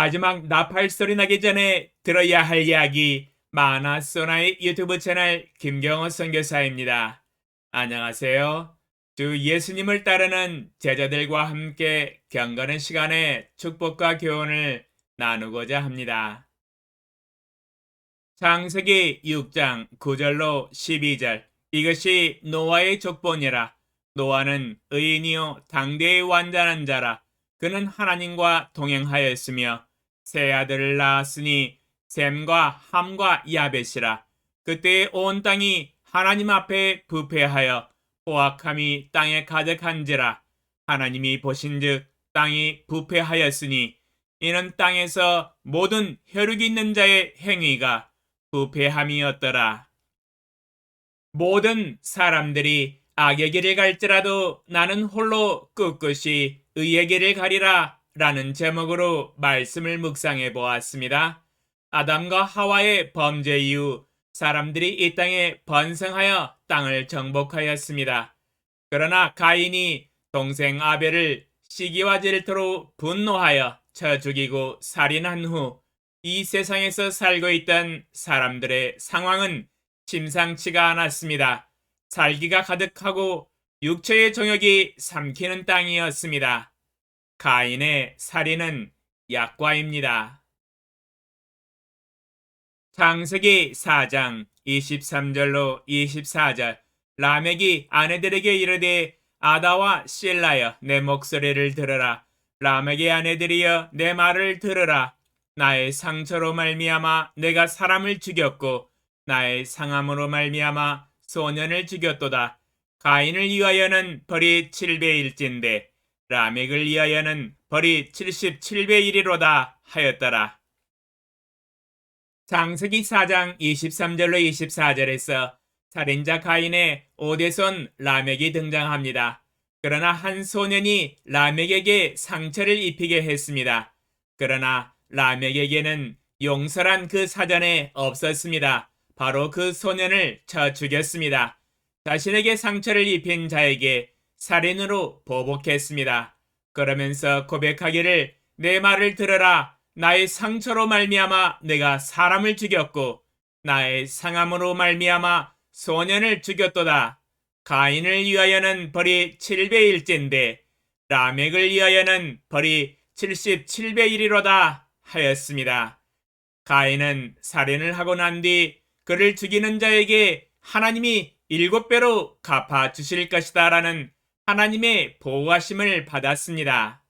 마지막 나팔 소리 나기 전에 들어야 할 이야기 마나소나의 유튜브 채널 김경호 선교사입니다. 안녕하세요. 주 예수님을 따르는 제자들과 함께 경건의 시간에 축복과 교훈을 나누고자 합니다. 창세기 6장 9절로 12절 이것이 노아의 족본이라 노아는 의인이요 당대의 완전한 자라 그는 하나님과 동행하였으며 세 아들을 낳았으니 셈과 함과 야벳이라. 그때의 온 땅이 하나님 앞에 부패하여 포악함이 땅에 가득한지라. 하나님이 보신즉 땅이 부패하였으니 이는 땅에서 모든 혈육 있는 자의 행위가 부패함이었더라. 모든 사람들이 악의 길을 갈지라도 나는 홀로 꿋꿋이 의의 길을 가리라 라는 제목으로 말씀을 묵상해 보았습니다. 아담과 하와의 범죄 이후 사람들이 이 땅에 번성하여 땅을 정복하였습니다. 그러나 가인이 동생 아벨을 시기와 질투로 분노하여 쳐 죽이고 살인한 후 이 세상에서 살고 있던 사람들의 상황은 심상치가 않았습니다. 살기가 가득하고 육체의 정욕이 삼키는 땅이었습니다. 가인의 살인은 약과입니다. 창세기 4장 23절로 24절. 라멕이 아내들에게 이르되 아다와 실라여 내 목소리를 들으라. 라멕의 아내들이여 내 말을 들으라. 나의 상처로 말미암아 내가 사람을 죽였고 나의 상함으로 말미암아 소년을 죽였도다. 가인을 위하여는 벌이 7배일진데 라멕을 위하여는 벌이 77배 이리로다 하였더라 장세기 4장 23절로 24절에서 살인자 가인의 오대손 라멕이 등장합니다. 그러나 한 소년이 라멕에게 상처를 입히게 했습니다. 그러나 라멕에게는 용서란 그 사전에 없었습니다. 바로 그 소년을 쳐 죽였습니다. 자신에게 상처를 입힌 자에게 살인으로 보복했습니다. 그러면서 고백하기를 내 말을 들어라 나의 상처로 말미암아 내가 사람을 죽였고 나의 상함으로 말미암아 소년을 죽였도다. 가인을 위하여는 벌이 7배일진데 라멕을 위하여는 벌이 77배이리로다 하였습니다. 가인은 살인을 하고 난 뒤 그를 죽이는 자에게 하나님이 일곱 배로 갚아 주실 것이다라는 하나님의 보호하심을 받았습니다.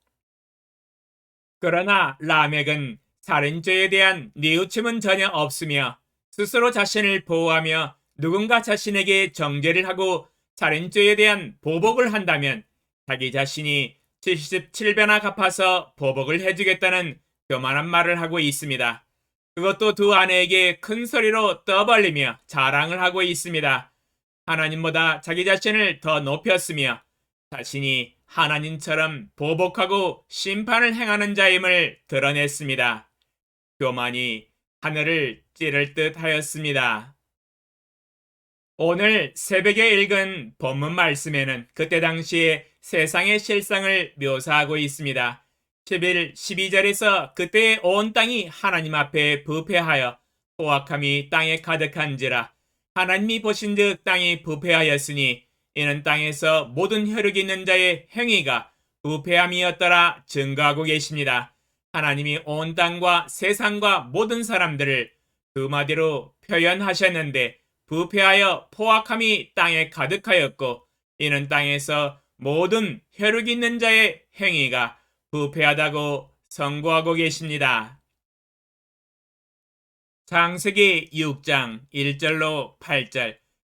그러나 라멕은 살인죄에 대한 뉘우침은 전혀 없으며 스스로 자신을 보호하며 누군가 자신에게 정죄를 하고 살인죄에 대한 보복을 한다면 자기 자신이 77배나 갚아서 보복을 해주겠다는 교만한 말을 하고 있습니다. 그것도 두 아내에게 큰 소리로 떠벌리며 자랑을 하고 있습니다. 하나님보다 자기 자신을 더 높였으며 자신이 하나님처럼 보복하고 심판을 행하는 자임을 드러냈습니다. 교만이 하늘을 찌를 듯 하였습니다. 오늘 새벽에 읽은 본문 말씀에는 그때 당시에 세상의 실상을 묘사하고 있습니다. 11, 12절에서 그때의 온 땅이 하나님 앞에 부패하여 포악함이 땅에 가득한지라 하나님이 보신즉 땅이 부패하였으니 이는 땅에서 모든 혈육 있는 자의 행위가 부패함이었더라 증거하고 계십니다. 하나님이 온 땅과 세상과 모든 사람들을 두 마디로 표현하셨는데 부패하여 포악함이 땅에 가득하였고 이는 땅에서 모든 혈육 있는 자의 행위가 부패하다고 선고하고 계십니다. 창세기 6장 1절로 8절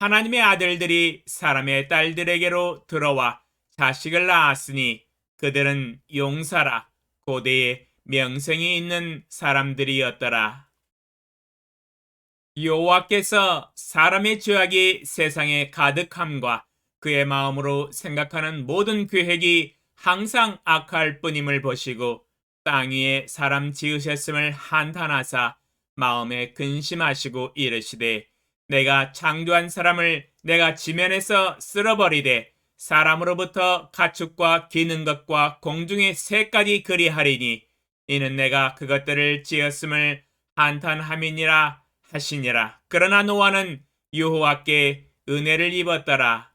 하나님의 아들들이 사람의 딸들에게로 들어와 자식을 낳았으니 그들은 용사라 고대의 명성이 있는 사람들이었더라. 여호와께서 사람의 죄악이 세상에 가득함과 그의 마음으로 생각하는 모든 계획이 항상 악할 뿐임을 보시고 땅 위에 사람 지으셨음을 한탄하사 마음에 근심하시고 이르시되 내가 창조한 사람을 내가 지면에서 쓸어버리되 사람으로부터 가축과 기는 것과 공중의 새까지 그리하리니 이는 내가 그것들을 지었음을 한탄함이니라 하시니라. 그러나 노아는 여호와께 은혜를 입었더라.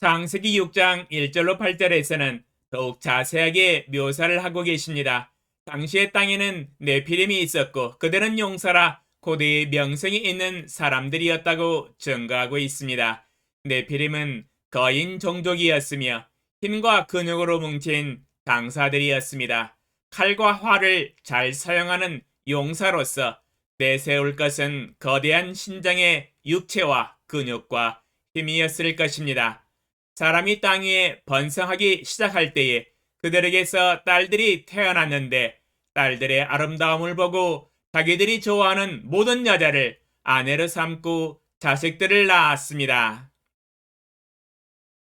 창세기 6장 1절로 8절에서는 더욱 자세하게 묘사를 하고 계십니다. 당시의 땅에는 네피림이 있었고 그들은 용사라 고대의 명성이 있는 사람들이었다고 증거하고 있습니다. 네피림은 거인 종족이었으며 힘과 근육으로 뭉친 강사들이었습니다. 칼과 활을 잘 사용하는 용사로서 내세울 것은 거대한 신장의 육체와 근육과 힘이었을 것입니다. 사람이 땅 위에 번성하기 시작할 때에 그들에게서 딸들이 태어났는데 딸들의 아름다움을 보고 자기들이 좋아하는 모든 여자를 아내로 삼고 자식들을 낳았습니다.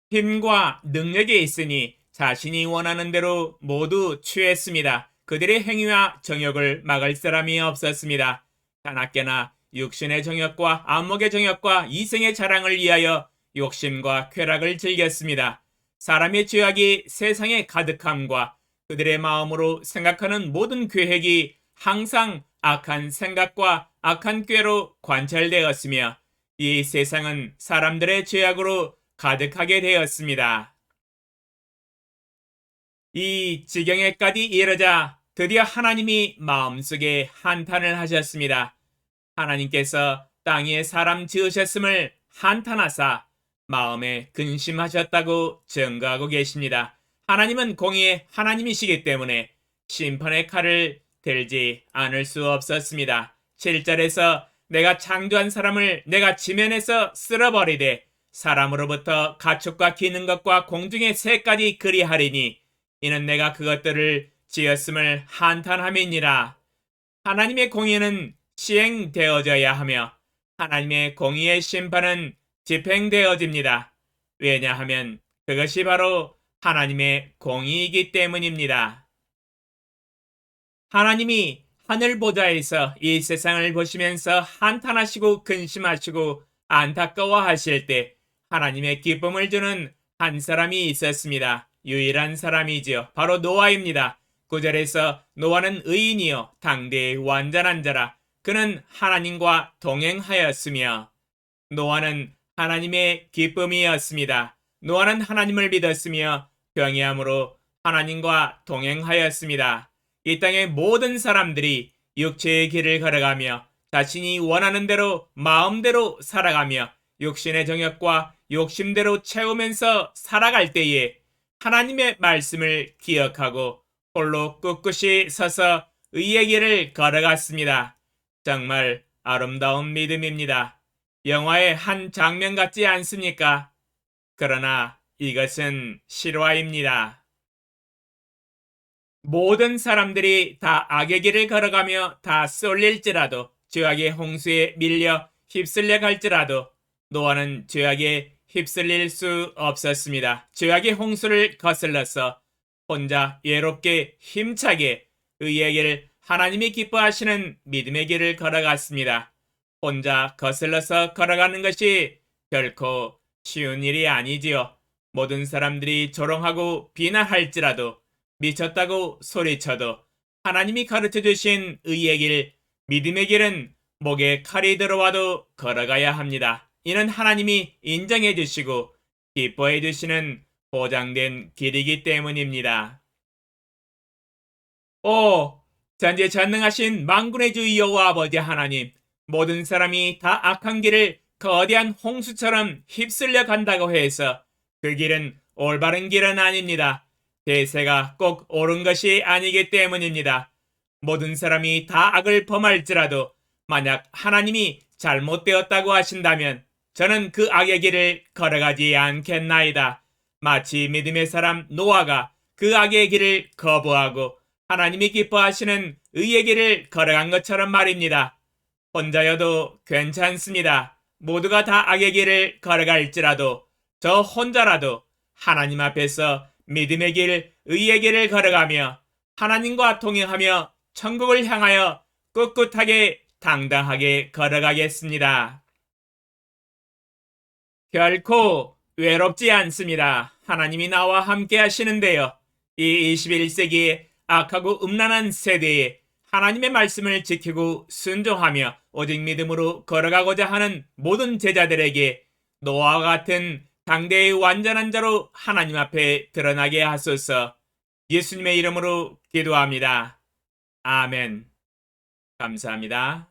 힘과 능력이 있으니 자신이 원하는 대로 모두 취했습니다. 그들의 행위와 정욕을 막을 사람이 없었습니다. 하나께나 육신의 정욕과 안목의 정욕과 이생의 자랑을 위하여 욕심과 쾌락을 즐겼습니다. 사람의 죄악이 세상에 가득함과 그들의 마음으로 생각하는 모든 계획이 항상 악한 생각과 악한 꾀로 관찰되었으며 이 세상은 사람들의 죄악으로 가득하게 되었습니다. 이 지경에까지 이르자 드디어 하나님이 마음속에 한탄을 하셨습니다. 하나님께서 땅 위에 사람 지으셨음을 한탄하사 마음에 근심하셨다고 증거하고 계십니다. 하나님은 공의의 하나님이시기 때문에 심판의 칼을 들지 않을 수 없었습니다. 7절에서 내가 창조한 사람을 내가 지면에서 쓸어버리되 사람으로부터 가축과 기는 것과 공중의 새까지 그리하리니 이는 내가 그것들을 지었음을 한탄함이니라. 하나님의 공의는 시행되어져야 하며 하나님의 공의의 심판은 집행되어집니다. 왜냐하면 그것이 바로 하나님의 공의이기 때문입니다. 하나님이 하늘 보좌에서 이 세상을 보시면서 한탄하시고 근심하시고 안타까워하실 때 하나님의 기쁨을 주는 한 사람이 있었습니다. 유일한 사람이지요. 바로 노아입니다. 구절에서 노아는 의인이요 당대의 완전한 자라 그는 하나님과 동행하였으며 노아는 하나님의 기쁨이었습니다. 노아는 하나님을 믿었으며 병이함으로 하나님과 동행하였습니다. 이 땅의 모든 사람들이 육체의 길을 걸어가며 자신이 원하는 대로 마음대로 살아가며 육신의 정욕과 욕심대로 채우면서 살아갈 때에 하나님의 말씀을 기억하고 홀로 꿋꿋이 서서 의의 길을 걸어갔습니다. 정말 아름다운 믿음입니다. 영화의 한 장면 같지 않습니까? 그러나 이것은 실화입니다. 모든 사람들이 다 악의 길을 걸어가며 다 쏠릴지라도 죄악의 홍수에 밀려 휩쓸려 갈지라도 노아는 죄악에 휩쓸릴 수 없었습니다. 죄악의 홍수를 거슬러서 혼자 예롭게 힘차게 의의 길 하나님이 기뻐하시는 믿음의 길을 걸어갔습니다. 혼자 거슬러서 걸어가는 것이 결코 쉬운 일이 아니지요. 모든 사람들이 조롱하고 비난할지라도 미쳤다고 소리쳐도 하나님이 가르쳐 주신 의의 길, 믿음의 길은 목에 칼이 들어와도 걸어가야 합니다. 이는 하나님이 인정해 주시고 기뻐해 주시는 보장된 길이기 때문입니다. 오, 전지전능하신 만군의 주 여호와 아버지 하나님, 모든 사람이 다 악한 길을 거대한 홍수처럼 휩쓸려 간다고 해서 그 길은 올바른 길은 아닙니다. 대세가 꼭 옳은 것이 아니기 때문입니다. 모든 사람이 다 악을 범할지라도 만약 하나님이 잘못되었다고 하신다면 저는 그 악의 길을 걸어가지 않겠나이다. 마치 믿음의 사람 노아가 그 악의 길을 거부하고 하나님이 기뻐하시는 의의 길을 걸어간 것처럼 말입니다. 혼자여도 괜찮습니다. 모두가 다 악의 길을 걸어갈지라도 저 혼자라도 하나님 앞에서 믿음의 길, 의의 길을 걸어가며 하나님과 동행하며 천국을 향하여 꿋꿋하게 당당하게 걸어가겠습니다. 결코 외롭지 않습니다. 하나님이 나와 함께 하시는데요. 이 21세기의 악하고 음란한 세대에 하나님의 말씀을 지키고 순종하며 오직 믿음으로 걸어가고자 하는 모든 제자들에게 노아와 같은 당대의 완전한 자로 하나님 앞에 드러나게 하소서 예수님의 이름으로 기도합니다. 아멘. 감사합니다.